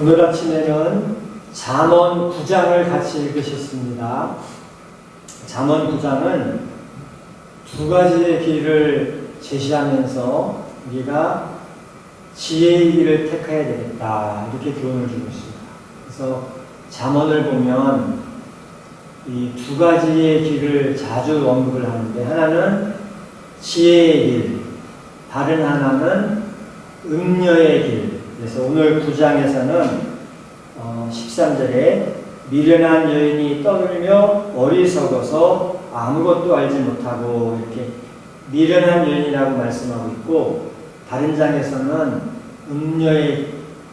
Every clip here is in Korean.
오늘 아침에는 잠언 9장을 같이 읽으셨습니다. 잠언 9장은 두 가지의 길을 제시하면서 우리가 지혜의 길을 택해야 되겠다 이렇게 교훈을 주고 있습니다. 그래서 잠언을 보면 이 두 가지의 길을 자주 언급을 하는데 하나는 지혜의 길, 다른 하나는 음녀의 길. 그래서 오늘 9장에서는 어, 13절에 미련한 여인이 떠들며 어리석어서 아무것도 알지 못하고 이렇게 미련한 여인이라고 말씀하고 있고 다른 장에서는 음녀의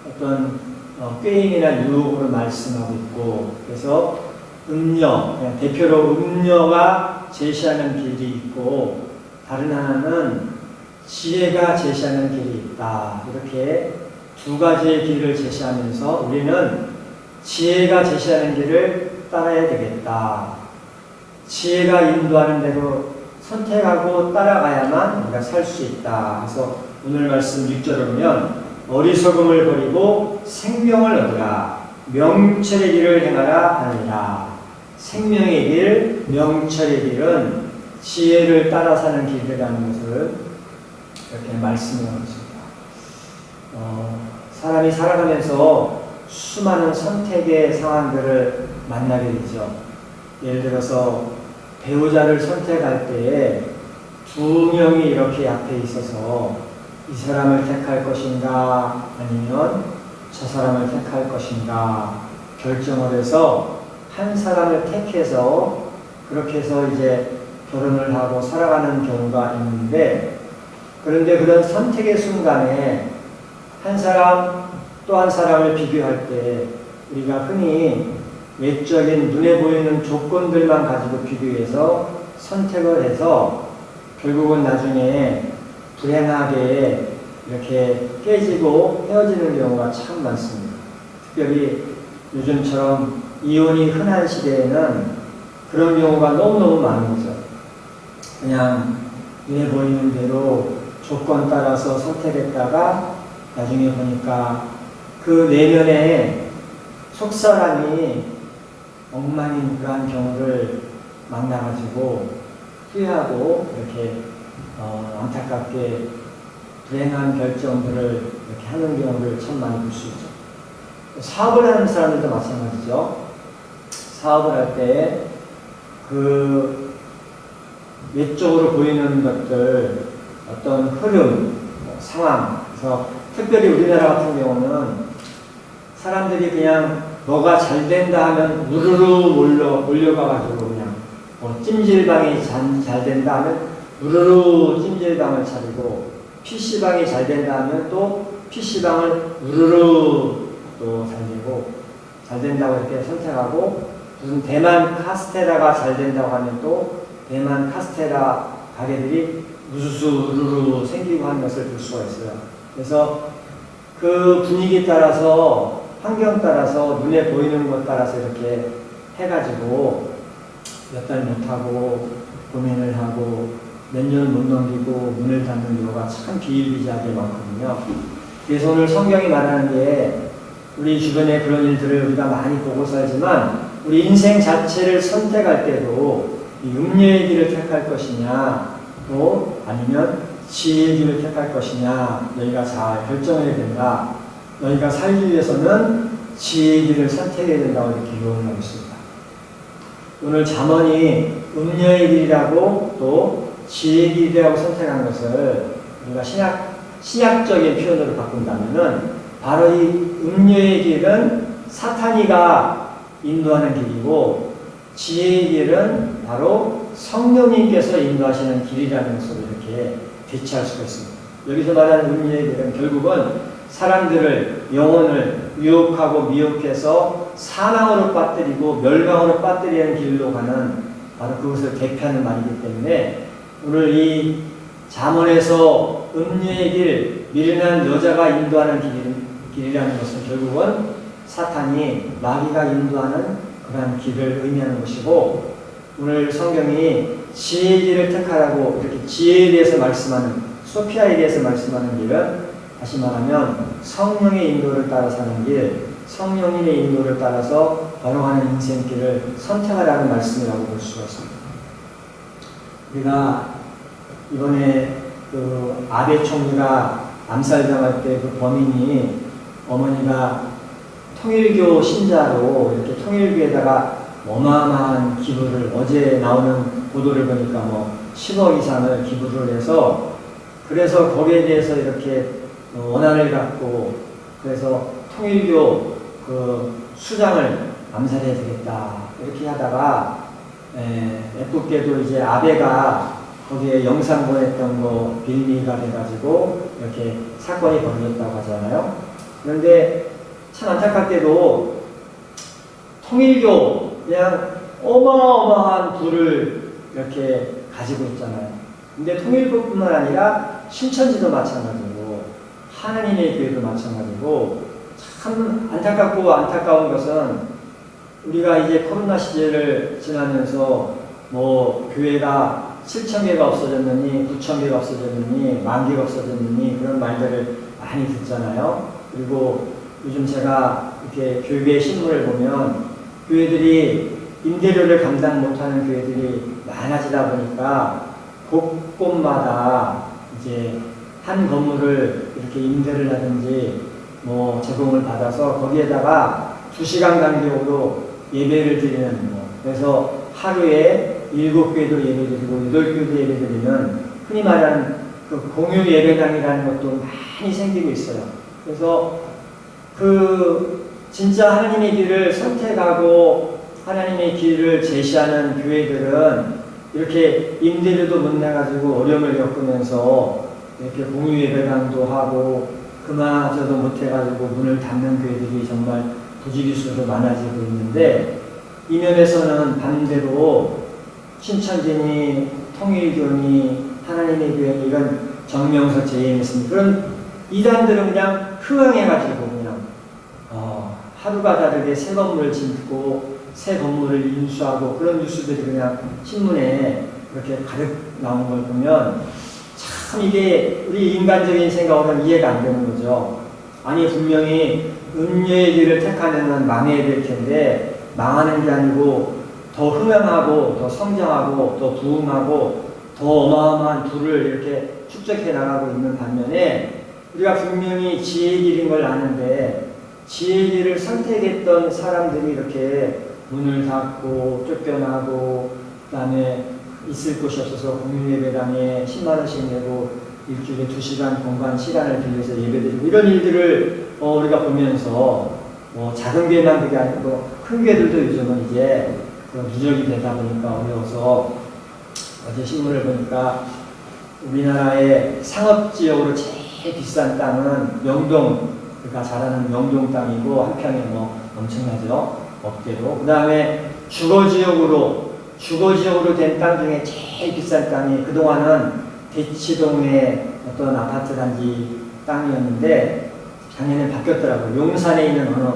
어떤 어, 꾀임이나 유혹으로 말씀하고 있고 그래서 음녀 대표로 음녀가 제시하는 길이 있고 다른 하나는 지혜가 제시하는 길이 있다. 이렇게 두 가지의 길을 제시하면서 우리는 지혜가 제시하는 길을 따라야 되겠다. 지혜가 인도하는 대로 선택하고 따라가야만 우리가 살 수 있다. 그래서 오늘 말씀 6절을 보면 어리석음을 버리고 생명을 얻으라. 명철의 길을 행하라 하느니라. 생명의 길, 명철의 길은 지혜를 따라 사는 길이라는 것을 이렇게 말씀하고 있습니다. 어, 사람이 살아가면서 수많은 선택의 상황들을 만나게 되죠. 예를 들어서 배우자를 선택할 때에 두 명이 이렇게 앞에 있어서 이 사람을 택할 것인가 아니면 저 사람을 택할 것인가 결정을 해서 한 사람을 택해서 그렇게 해서 이제 결혼을 하고 살아가는 경우가 있는데 그런데 그런 선택의 순간에 한 사람 또 한 사람을 비교할 때 우리가 흔히 외적인 눈에 보이는 조건들만 가지고 비교해서 선택을 해서 결국은 나중에 불행하게 이렇게 깨지고 헤어지는 경우가 참 많습니다. 특별히 요즘처럼 이혼이 흔한 시대에는 그런 경우가 너무너무 많은 거죠. 그냥 눈에 보이는 대로 조건 따라서 선택했다가 나중에 보니까 그 내면에 속사람이 엉망인 그러한 경우를 만나가지고 후회하고 이렇게 어, 안타깝게 불행한 결정들을 이렇게 하는 경우를 참 많이 볼 수 있죠. 사업을 하는 사람들도 마찬가지죠. 사업을 할 때 그 외적으로 보이는 것들 어떤 흐름, 뭐 상황, 그래서 특별히 우리나라 같은 경우는 사람들이 그냥 뭐가 잘 된다 하면 우르르 몰려, 몰려가가지고 그냥 뭐 찜질방이 잘, 잘 된다 하면 우르르 찜질방을 차리고 PC방이 잘 된다 하면 또 PC방을 우르르 또잘 되고 잘 된다고 이렇게 선택하고 무슨 대만 카스테라가 잘 된다고 하면 또 대만 카스테라 가게들이 우수수 우르르 생기고 하는 것을 볼 수가 있어요. 그래서 그 분위기 따라서 환경 따라서 눈에 보이는 것 따라서 이렇게 해가지고 몇 달 못하고 고민을 하고 몇 년을 못 넘기고 문을 닫는 경우가 참 비일비재하게 많거든요. 그래서 오늘 성경이 말하는 게 우리 주변에 그런 일들을 우리가 많이 보고 살지만 우리 인생 자체를 선택할 때도 이 음료의 길을 택할 것이냐 또 아니면 지혜의 길을 택할 것이냐 너희가 잘 결정해야 된다. 너희가 살기 위해서는 지혜의 길을 선택해야 된다고 이렇게 교훈을 하고 있습니다. 오늘 잠언이 음녀의 길이라고 또 지혜의 길이라고 선택한 것을 우리가 신약, 신약적인 표현으로 바꾼다면은 바로 이 음녀의 길은 사탄이가 인도하는 길이고 지혜의 길은 바로 성령님께서 인도하시는 길이라는 것을 이렇게 대체할 수가 있습니다. 여기서 말하는 음녀의 길은 결국은 사람들을 영혼을 유혹하고 미혹해서 사망으로 빠뜨리고 멸망으로 빠뜨리는 길로 가는 바로 그것을 대표하는 말이기 때문에 오늘 이 잠언에서 음녀의 길, 미련한 여자가 인도하는 길, 길이라는 것은 결국은 사탄이 마귀가 인도하는 그러한 길을 의미하는 것이고 오늘 성경이 지혜의 길을 택하라고 이렇게 지혜에 대해서 말씀하는 소피아에 대해서 말씀하는 길은 다시 말하면 성령의 인도를 따라 사는 길, 성령님의 인도를 따라서 걸어가는 인생길을 선택하라는 말씀이라고 볼 수가 있습니다. 우리가 이번에 그 아베 총리가 암살당할 때 그 범인이 어머니가 통일교 신자로 이렇게 통일교에다가 어마어마한 기부를 어제 나오는 보도를 보니까 뭐 10억 이상을 기부를 해서 그래서 거기에 대해서 이렇게 어, 원한을 갖고 그래서 통일교 그 수장을 암살해야 되겠다 이렇게 하다가 에, 애꿎게도 이제 아베가 거기에 영상 보냈던 거 빌미가 돼가지고 이렇게 사건이 벌어졌다고 하잖아요. 그런데 참 안타깝게도 통일교 그냥 어마어마한 부를 이렇게 가지고 있잖아요. 근데 통일교뿐만 아니라 신천지도 마찬가지고 하나님의 교회도 마찬가지고 참 안타깝고 안타까운 것은 우리가 이제 코로나 시절을 지나면서 뭐 교회가 7천 개가 없어졌느니 9천 개가 없어졌느니 만 개가 없어졌느니 그런 말들을 많이 듣잖아요. 그리고 요즘 제가 이렇게 교회 신문을 보면 교회들이 임대료를 감당 못하는 교회들이 많아지다 보니까 곳곳마다 이제 한 건물을 이렇게 임대를 하든지 뭐 제공을 받아서 거기에다가 두 시간 간격으로 예배를 드리는 뭐 그래서 하루에 일곱 교회도 예배 드리고 여덟 교회도 예배 드리는 흔히 말하는 그 공유 예배당이라는 것도 많이 생기고 있어요. 그래서 그 진짜 하나님의 길을 선택하고 하나님의 길을 제시하는 교회들은 이렇게 임대료도 못 내가지고 어려움을 겪으면서 이렇게 공유 예배당도 하고 그마저도 못해가지고 문을 닫는 교회들이 정말 부지기수로 많아지고 있는데 이 면에서는 반대로 신천지니 통일교니 하나님의 교회니 이런 정명서 제임스니 그런 이단들은 그냥 흥황해가지고 그냥 어, 하루가 다르게 새 건물을 짓고 새 건물을 인수하고 그런 뉴스들이 그냥 신문에 이렇게 가득 나온 걸 보면 참 이게 우리 인간적인 생각으로는 이해가 안 되는 거죠. 아니 분명히 음료의 길을 택하면 망해야 될 텐데 망하는 게 아니고 더 흥황하고 더 성장하고 더 부흥하고 더 어마어마한 부를 이렇게 축적해 나가고 있는 반면에 우리가 분명히 지혜의 길인 걸 아는데 지혜의 길을 선택했던 사람들이 이렇게 문을 닫고 쫓겨나고 그다음에 있을 곳이 없어서 공유예배당에 10만 원씩 내고 일주일에 2시간 공간 시간을 빌려서 예배드리고 이런 일들을 어, 우리가 보면서 뭐 작은 교회만 그게 아니고 큰 교회들도 요즘은 이제 그 누적이 되다 보니까 어려워서 어제 신문을 보니까 우리나라의 상업지역으로 제일 비싼 땅은 명동 그러니까 잘하는 명동 땅이고 한 평에 뭐 엄청나죠 업계로 그 다음에 주거 지역으로 주거 지역으로 된 땅 중에 제일 비싼 땅이 그동안은 대치동의 어떤 아파트 단지 땅이었는데 작년에 바뀌었더라고요. 용산에 있는 어느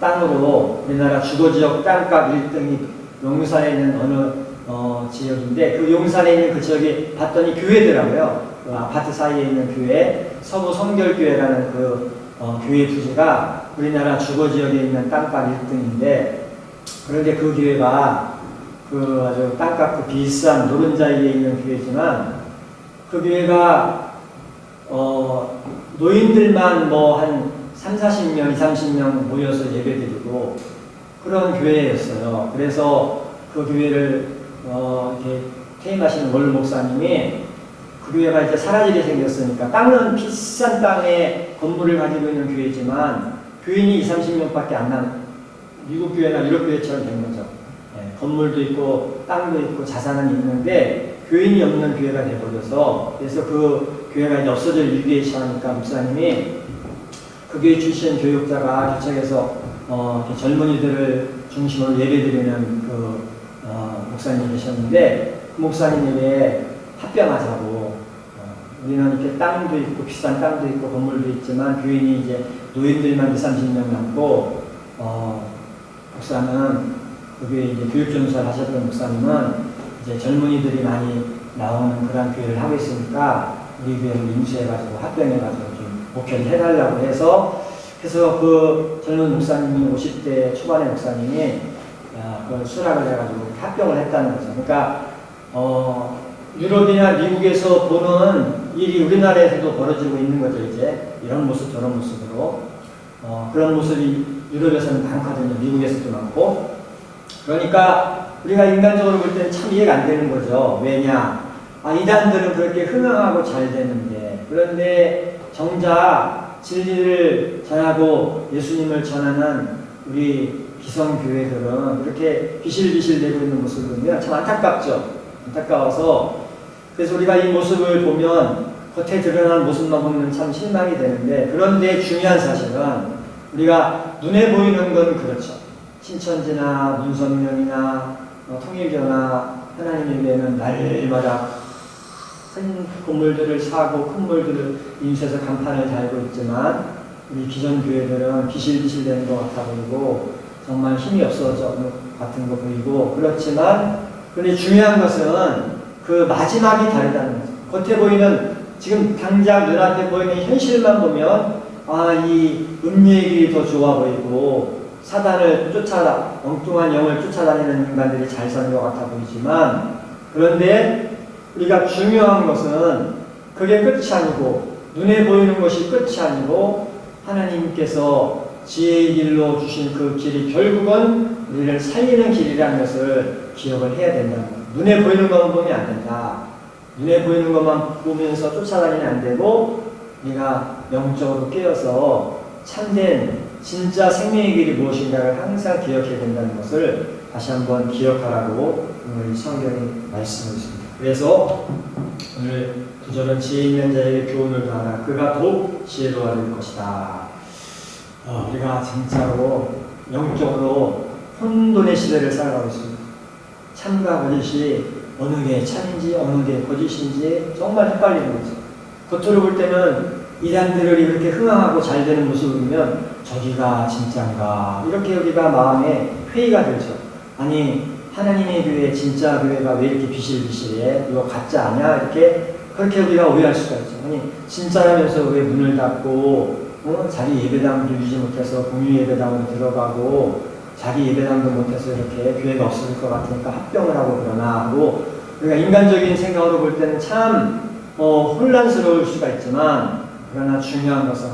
땅으로 우리나라 주거 지역 땅값 1등이 용산에 있는 어느 어, 지역인데 그 용산에 있는 그 지역이 봤더니 교회더라고요. 그 아파트 사이에 있는 교회 서부 성결교회라는 그 어, 교회 부지가 우리나라 주거 지역에 있는 땅값 1등인데 그런데 그 교회가 그 아주 땅값 그 비싼 노른자 위에 있는 교회지만 그 교회가 어 노인들만 뭐 한 3, 40명, 2, 30명 모여서 예배드리고 그런 교회였어요. 그래서 그 교회를 어 이렇게 퇴임하시는 월 목사님이 그 교회가 이제 사라지게 생겼으니까 땅은 비싼 땅에 건물을 가지고 있는 교회지만 교인이 2, 30명밖에 안 나는 미국 교회나 유럽 교회처럼 된 거죠. 예, 건물도 있고 땅도 있고 자산은 있는데 교인이 없는 교회가 돼버려서 그래서 그 교회가 이제 없어질 일기에 처하니까 목사님이 그 교회 출신 교육자가 교책에서 어, 젊은이들을 중심으로 예배드리는 그 어, 목사님이 계셨는데 그 목사님에게 합병하자고 어, 우리는 이렇게 땅도 있고 비싼 땅도 있고 건물도 있지만 교인이 이제 노인들만 2, 30명 남고 어, 목사는 그 교회 이제 교육전사를 하셨던 목사님은 이제 젊은이들이 많이 나오는 그런 교회를 하고 있으니까 우리 교회를 인수해가지고 합병해가지고 좀 목회를 해달라고 해서 그래서 그 젊은 목사님이 50대 초반의 목사님이 야, 그 수락을 해가지고 합병을 했다는 거죠. 그러니까 어, 유럽이나 미국에서 보는 일이 우리나라에서도 벌어지고 있는 거죠. 이제 이런 모습 저런 모습으로 어, 그런 모습이 유럽에서는 많거든요. 미국에서도 많고 그러니까 우리가 인간적으로 볼 때는 참 이해가 안 되는 거죠. 왜냐? 아, 이단들은 그렇게 흥황하고 잘 되는데 그런데 정작 진리를 전하고 예수님을 전하는 우리 기성교회들은 이렇게 비실비실 되고 있는 모습을 보면 참 안타깝죠. 안타까워서 그래서 우리가 이 모습을 보면 겉에 드러난 모습만 보면 참 실망이 되는데 그런데 중요한 사실은 우리가 눈에 보이는 건 그렇죠. 신천지나 문선명이나 어, 통일교나 하나님의 교회는 날마다 큰 건물들을 사고 큰 물들을 인수해서 간판을 달고 있지만 우리 기존 교회들은 비실비실 되는 것 같아 보이고 정말 힘이 없어져 것 같은 거 보이고 그렇지만 그런데 중요한 것은 그 마지막이 다르다는 거죠. 겉에 보이는 지금 당장 눈앞에 보이는 현실만 보면 아 이 음료의 길이 더 좋아 보이고 사단을 쫓아 엉뚱한 영을 쫓아다니는 인간들이 잘 사는 것 같아 보이지만 그런데 우리가 중요한 것은 그게 끝이 아니고 눈에 보이는 것이 끝이 아니고 하나님께서 지혜의 길로 주신 그 길이 결국은 우리를 살리는 길이라는 것을 기억을 해야 된다는 거예요. 눈에 보이는 것만 보면 안 된다. 눈에 보이는 것만 보면서 쫓아다니면 안 되고 우리가 영적으로 깨어서 참된 진짜 생명의 길이 무엇인가를 항상 기억해야 된다는 것을 다시 한번 기억하라고 오늘 이 성경이 말씀을 있습니다. 그래서 오늘 구절은 지혜 있는 자에게 교훈을 더하라. 그가 더욱 지혜로워질 것이다. 어, 우리가 진짜로 영적으로 혼돈의 시대를 살아가고 있습니다. 참과 거짓이 어느 게 참인지 어느 게 거짓인지 정말 헷갈리는 거죠. 겉으로 볼 때는 이단들이 이렇게 흥황하고 잘 되는 모습을 보면 저기가 진짜인가 이렇게 우리가 마음에 회의가 들죠. 아니 하나님의 교회 진짜 교회가 왜 이렇게 비실비실해? 이거 가짜 아니야? 이렇게 그렇게 우리가 오해할 수가 있죠. 아니 진짜라면서 왜 문을 닫고 어? 자기 예배당도 유지 못해서 공유 예배당으로 들어가고 자기 예배당도 못해서 이렇게 교회가 없을 것 같으니까 합병을 하고 그러나 하고 우리가 인간적인 생각으로 볼 때는 참 어, 혼란스러울 수가 있지만 그러나 중요한 것은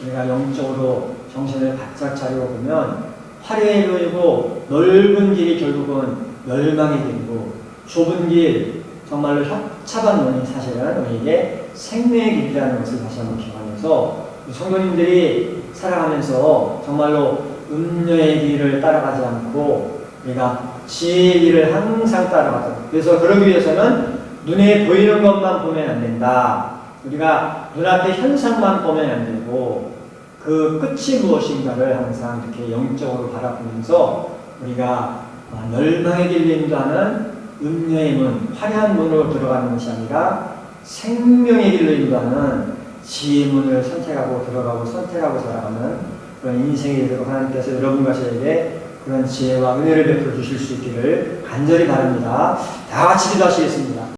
우리가 영적으로 정신을 바짝 차리고 보면 화려해 보이고 넓은 길이 결국은 멸망의 길이고 좁은 길 정말로 협착한 논이 사실은 우리에게 생명의 길이라는 것을 다시 한번 기억하면서 성도님들이 살아가면서 정말로 음녀의 길을 따라가지 않고 우리가 지혜의 길을 항상 따라가자. 그래서 그러기 위해서는 눈에 보이는 것만 보면 안 된다. 우리가 눈앞의 현상만 보면 안 되고 그 끝이 무엇인가를 항상 이렇게 영적으로 바라보면서 우리가 멸망의 길로 인도하는 음녀의 문, 화려한 문으로 들어가는 것이 아니라 생명의 길로 인도하는 지혜의 문을 선택하고 들어가고 선택하고 살아가는 그런 인생의 길로 하나님께서 여러분과 저에게 그런 지혜와 은혜를 베풀어 주실 수 있기를 간절히 바랍니다. 다 같이 기도하시겠습니다.